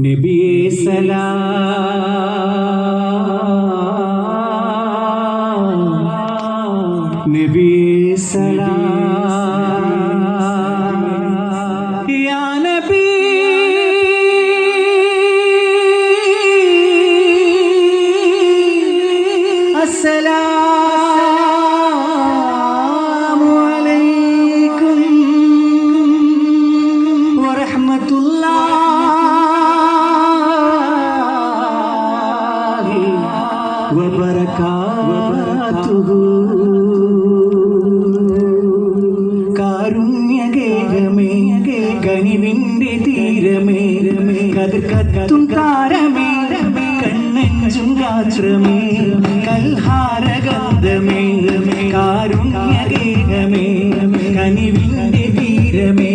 നബിയേ സലാം. നബിയേ സലാം. കത്തും താരമേ കണ്ണെഞ്ചും ഗാത്രമേ കൽഹാരഗന്ധമേ കാരുണ്യദേഹമേ കനിവിന്റെ വീരമേ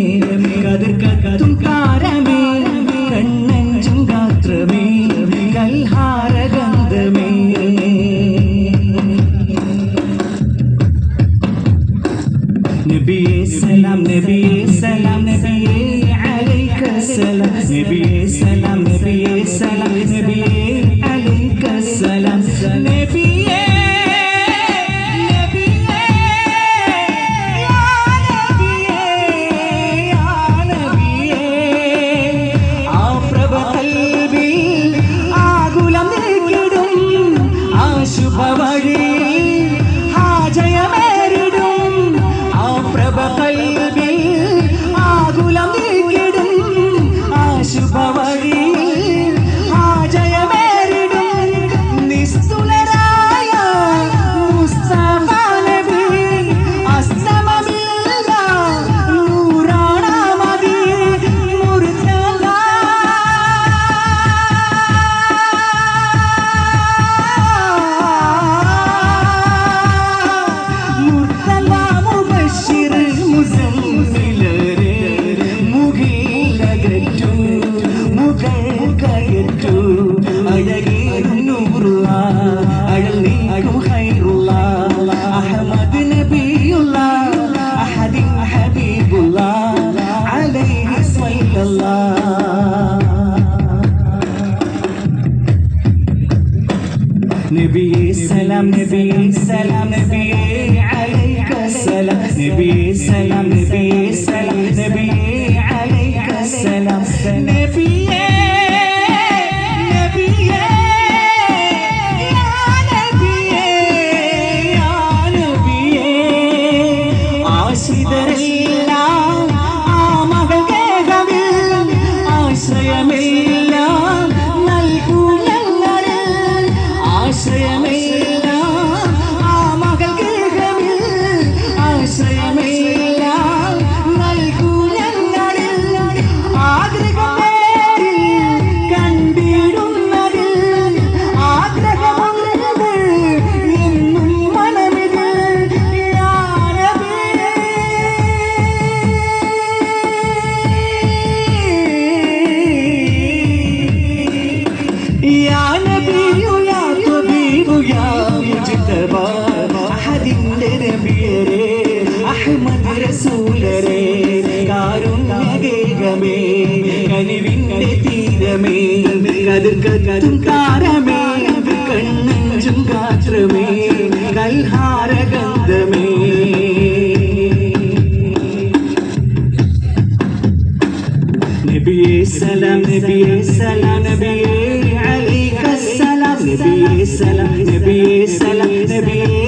نبي سلام نبي سلام نبي عليك السلام نبي سلام نبي سلام نبي نور الله خير الله نبي الله حبيب الله صلى الله نبي سلام نبي نبي കത്തും താരമേ കണ്ണഞ്ചും കാത്രമേ കൽഹാരഗന്ധമേ നബിയേ സലാം നബിയേ സലാം നബിയേ അലൈക സലാം നബിയേ സലാം നബിയേ സലാം നബിയേ